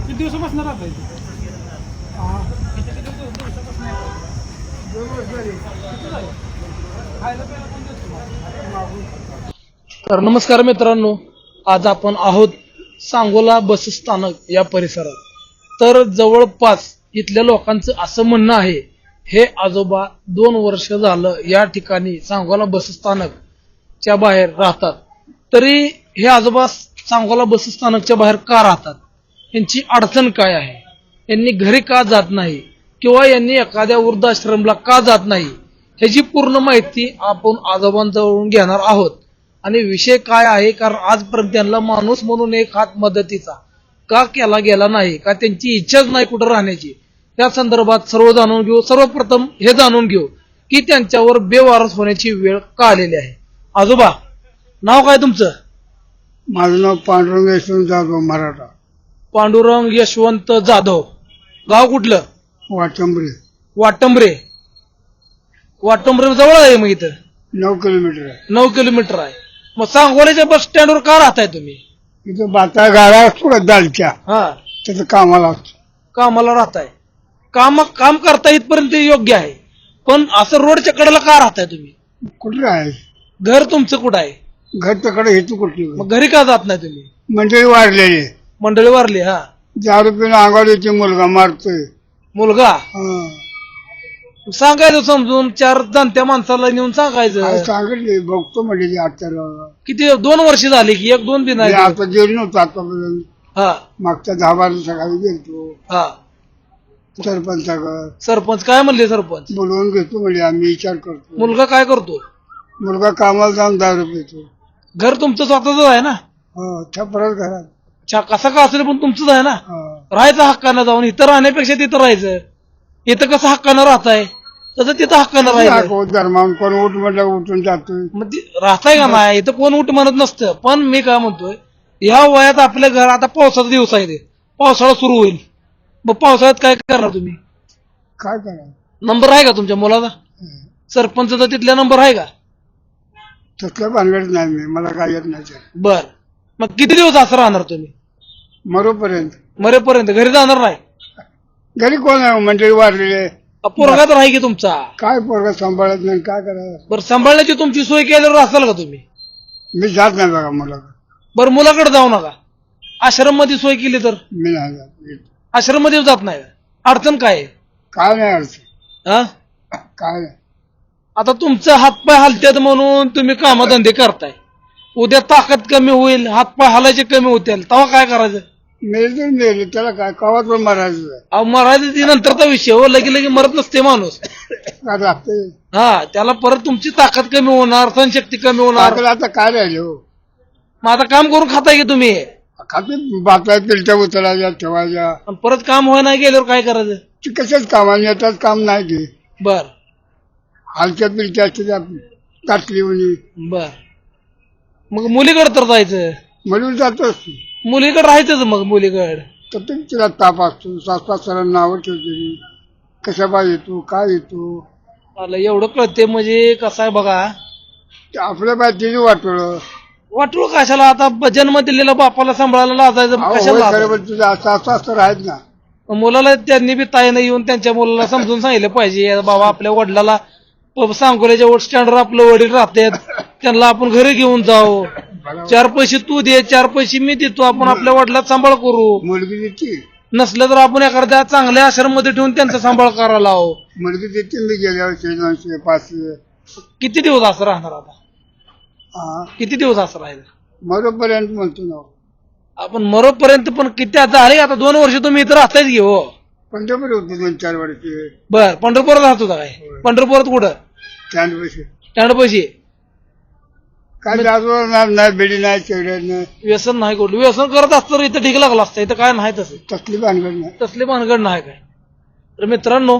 किती दिवस राहता आता हा किती किती दिवस- दिवसापासून राहता? दोन वर्ष झाली किती झाले? खायला प्यायला कोण देतं तुम्हाला? मागून तर नमस्कार मित्रांनो आज आपण आहोत सांगोला बस स्थानक या परिसरात. तर जवळपास इथल्या लोकांचं असं म्हणणं आहे हे आजोबा दोन वर्ष झालं या ठिकाणी सांगोला बस स्थानक च्या बाहेर राहतात. तरी हे आजोबा सांगोला बस स्थानकच्या बाहेर का राहतात? यांची अडचण काय आहे? यांनी घरी का जात नाही? किंवा यांनी एखाद्या वृद्धाश्रमला का जात नाही ह्याची पूर्ण माहिती आपण आजोबांजवळून घेणार आहोत. आणि विषय काय आहे? कारण आजपर्यंत त्यांना माणूस म्हणून एक हात मदतीचा का केला गेला नाही का त्यांची इच्छाच नाही कुठं राहण्याची त्या संदर्भात सर्व जाणून घेऊ. सर्वप्रथम हे जाणून घेऊ की त्यांच्यावर बेवारस होण्याची वेळ का आलेली आहे. आजोबा नाव काय तुमचं? माझं नाव पांडुरंग यशवंत जाधव मराठा. पांडुरंग यशवंत जाधव. गाव कुठलं? वाटंबरी. वाटंबरे. वाटंबरे जवळ आहे मग इथं. नऊ किलोमीटर आहे. नऊ किलोमीटर आहे. मग सांगोल्याच्या बस स्टँडवर का राहताय तुम्ही? इथं बाता गाडा असतो का दालच्या? हा. त्याचं कामाला असतो. कामाला राहताय. काम काम करता इथपर्यंत योग्य आहे. पण असं रोडच्या कडेला का राहताय तुम्ही? कुठलं आहे घर तुमचं कुठं आहे? घरच्याकडे हेतू कुठली मग घरी का जात नाही तुम्ही? मंडळी वाढलेली मंडळी वारली हा. दारू पिऊन येते मुलगा मारतोय मुलगा? हं. सांगायचं समजून चार जाणत्या माणसाला नेऊन सांगायचं. सांगितले बघतो म्हणजे किती दोन वर्ष झाली की एक दोन दिन आता जेवण नव्हतं आतापर्यंत. हा. मागच्या दहा बारा सकाळी गेलतो. हा. सरपंचाकडे सरपंच काय म्हणले सरपंच? बोलवून घेतो म्हणजे आम्ही विचार करतो. मुलगा काय करतो? मुलगा कामाला जाऊन दारू पितो. घर तुमचं स्वतःच आहे ना? हो छपरात घरात. चा कसं का असेल पण तुमचंच आहे ना. राहायचं हक्कानं जाऊन. इथं राहण्यापेक्षा तिथं राहायचं. इथं कसं हक्कानं राहताय? तसं तिथं हक्कानं राहायचं धर्मावून कोण उठ म्हटलं उठून मग ती- राहताय का नाही? इथं कोण उठ म्हणत नसतं. पण मी काय म्हणतोय ह्या वयात आपल्या घर आता पावसाचा दिवस आहे ते पावसाळा सुरू होईल. मग पावसाळ्यात काय करणार तुम्ही? काय करायचं नंबर आहे का तुमच्या मुलाचा? सरपंचचा तिथला नंबर आहे का? तसलं भानगड नाही मी. मला काय येत नाही ते. बर. मग किती दिवस असं राहणार तुम्ही? मरोपर्यंत. मरेपर्यंत. घरी जाणार नाही. घरी कोण आहे? मंडळी वाढलेले पोरगा तर आहे की तुमचा? काय पोरगा सांभाळत नाही काय करायचं? बरं सांभाळण्याची तुमची सोय केल्यावर असाल का तुम्ही? मी जात नाही बघा मला बरं मुलाकडे जाऊ नका. आश्रममध्ये सोय केली तर? मी नाही जात आश्रममध्ये जात नाही का? अडचण काय आहे? काय नाही अडचण. हा? काय नाही. आता तुमचं हातपाय हलत्यात म्हणून तुम्ही कामधंदे करताय. उद्या ताकद कमी होईल हातपाय हलायचे कमी होतील. तेव्हा काय करायचं? मेले तर मेले त्याला काय कवात पण मारायचं. अहो मराठी ती नंतरचा विषय हो लगे लगे मरत नसते माणूस. काय हा त्याला परत तुमची ताकद कमी होणार सहनशक्ती कमी होणार. आता काय राहिले हो? मग आता काम करून खाताय की तुम्ही? खाते बातल्या पिलट्या उचलायच्या ठेवायच्या. परत काम होय नाही गेल्यावर काय करायचं? ते कशाच कामाने येतात काम नाही घे बर. हलक्या पिलट्या असते ताटली म्हणजे बर. मग मुलीकडे तर जायचं. म्हणून जातोच मुलीकडे राहायचंच मग मुलीकडे. तर ते तिला ताप असतो सासरा नावं ठेवते. कशा पाय येतो काय येतो? मला एवढं कळते म्हणजे कसं आहे बघा. ते आपल्या बाय तिने वाटलं वाटू कशाला? आता जन्म दिलेला बापाला सांभाळायला लाजायचं कशाला लाजायचं? पण राहत ना. मुलाला त्यांनी बी ताईनं येऊन त्यांच्या मुलाला समजून सांगितलं पाहिजे. बाबा आपल्या वडिलाला प- सांगोल्याच्या वर स्टँडवर आपलं वडील राहतात. त्यांना आपण घरी घेऊन जाऊ. चार पैसे तू दे चार पैसे मी देतो. आपण आपल्या वडिलात सांभाळ करू. मुलगी देते. नसलं तर आपण एखाद्या चांगल्या आश्रममध्ये ठेवून त्यांचा सांभाळ करायला लावू. मुलगी देते मी पाचशे किती दिवस असं राहणार आता? हा. किती दिवस असं राहायचं मरोपर्यंत म्हणतो ना. आपण मरोपर्यंत पण किती आता झाले आता दोन वर्ष तुम्ही इथं राहतायच घे हो? पंढरपूर होतो दोन चार वर्षे. बर पंढरपुरात राहत होता काय? पंढरपुरात कुठं? वर्षे स्टँड पैसे काय दारू नाही नाही बेडी नाही सिगरेट नाही. व्यसन नाही कुठलं व्यसन करत असतं तर इथं ठीक लागलं असतं. इथं काय नाही तसं. तसली भानगड नाही. तसले भानगड नाही काय. तर मित्रांनो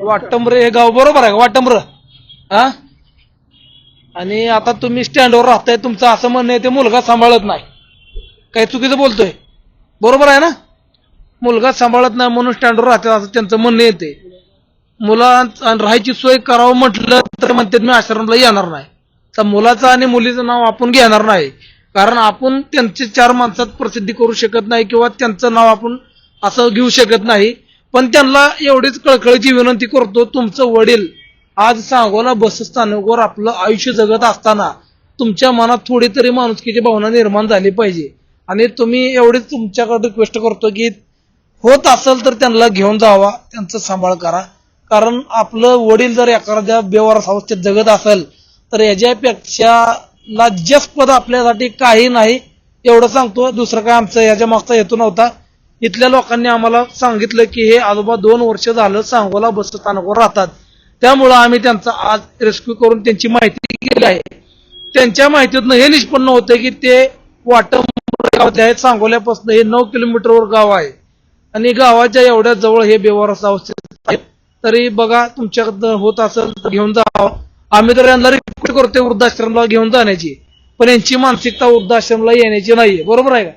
वाटंबरे हे गाव बरोबर आहे का? वाटंबर. हा आणि आता तुम्ही स्टँडवर राहताय तुमचं असं म्हणणं आहे ते मुलगा सांभाळत नाही. काही चुकीचं बोलतोय. बरोबर आहे ना? मुलगा सांभाळत नाही म्हणून स्टँडवर राहते असं त्यांचं म्हणणं येते आणि राहायची सोय करावं म्हटलं तर म्हणतात मी आश्रमला येणार नाही. तर मुलाचं आणि मुलीचं नाव आपण घेणार नाही. कारण आपण त्यांचे चार माणसात प्रसिद्धी करू शकत नाही किंवा त्यांचं नाव आपण असं घेऊ शकत नाही. पण त्यांना एवढीच कळकळीची विनंती करतो तुमचं वडील आज सांगोला बसस्थानकावर आपलं आयुष्य जगत असताना तुमच्या मनात थोडी तरी माणुसकीची भावना निर्माण झाली पाहिजे. आणि तुम्ही एवढीच तुमच्याकडे रिक्वेस्ट करतो की होत असेल तर त्यांना घेऊन जावा त्यांचा सांभाळ करा. कारण आपलं वडील जर एखाद्या बेवारस अवस्थेत जगत असेल तर याच्यापेक्षा लाज्यास्पद आपल्यासाठी काही नाही एवढं सांगतो. दुसरं काय आमचं याच्या मागचा हेतू नव्हता. इथल्या लोकांनी आम्हाला सांगितलं की हे आजोबा दोन वर्ष झालं सांगोला बसस्थानकावर राहतात. त्यामुळं आम्ही त्यांचा आज रेस्क्यू करून त्यांची माहिती केली आहे. त्यांच्या माहितीतनं हे निष्पन्न होतं की ते वाटम आहेत सांगोल्यापासून हे नऊ किलोमीटरवर गाव आहे. आणि गावाच्या एवढ्या जवळ हे बेवारस अवस्थेत आहेत तरी बघा तुमच्याकडनं होत असेल तर घेऊन जावं आम्ही तर यांना रिक्वेस्ट करतोय वृद्धाश्रमला घेऊन जाण्याची. पण यांची मानसिकता वृद्धाश्रमला येण्याची नाहीये. बरोबर आहे का?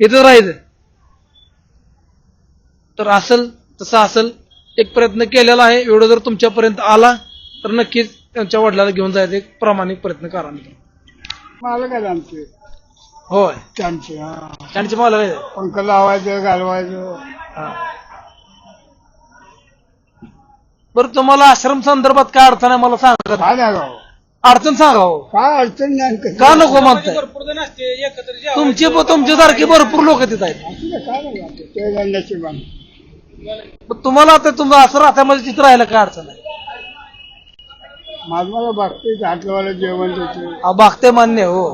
इथं राहायचं तर असेल तसं असेल एक प्रयत्न केलेला आहे. एवढं जर तुमच्यापर्यंत आला तर नक्कीच त्यांच्या वडिलाला घेऊन जायचा एक प्रामाणिक प्रयत्न करा मला काय आमचे. होय. त्यांचे हा. त्यांचे मला पंख लावायचं घालवायचं. बरं तुम्हाला आश्रम संदर्भात काय अडचण आहे मला सांगा. काय नाही अडचण सांगा हो. काय अडचण नाही का नको म्हणताय? भरपूर जण असते एकत्र जेवायला. तुमची तुमच्यासारखी भरपूर लोक तिथं आहेत. असू दे, काय नाही गाव. ते काय नशिबान. मग तुम्हाला आता तुम्हाला असं राहत्यामध्ये तिथं राहायला काय अडचण आहे? माझं मला बघते जेवण देते हा, बागते मान्य हो.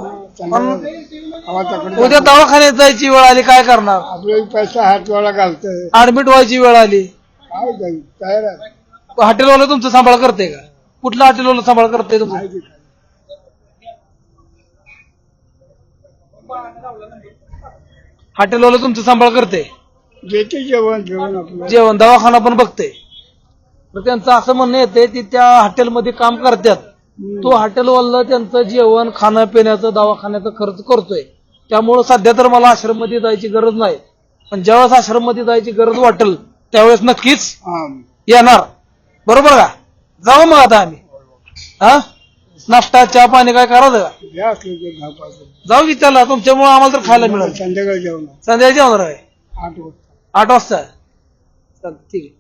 पण उद्या दवाखान्यात जायची वेळ आली काय करणार? आपले पैसा हातवाला घालतोय. ऍडमिट व्हायची वेळ आली. काय जाईल? तयार आहे. हॉटेलवाला तुमचं सांभाळ करते का? कुठला हॉटेलवाला सांभाळ करते तुमचं? हॉटेलवाला तुमचं सांभाळ करते देते जेवण जेवण आपलं. जेवण दवाखाना पण बघते तर त्यांचं असं म्हणणं येते की त्या हॉटेलमध्ये काम करतात तो हॉटेलवाला त्यांचं जेवण खाणं पिण्याचं दवाखान्याचा खर्च करतोय. त्यामुळं सध्या तर मला आश्रममध्ये जायची गरज नाही. पण ज्यावेळेस आश्रममध्ये जायची गरज वाटेल त्यावेळेस नक्कीच हा. येणार. बरोबर का? जाऊ मग आता आम्ही. हा? नाश्ता चहा पाणी काय करायचं का? द्या असले ते दहा पाच जाऊ की त्याला तुमच्यामुळे आम्हाला तर खायला मिळेल. संध्याकाळी जेवण संध्याकाळी जेवणार आहे. आठ वाजता. आठ वाजता. चालतं ठीक आहे.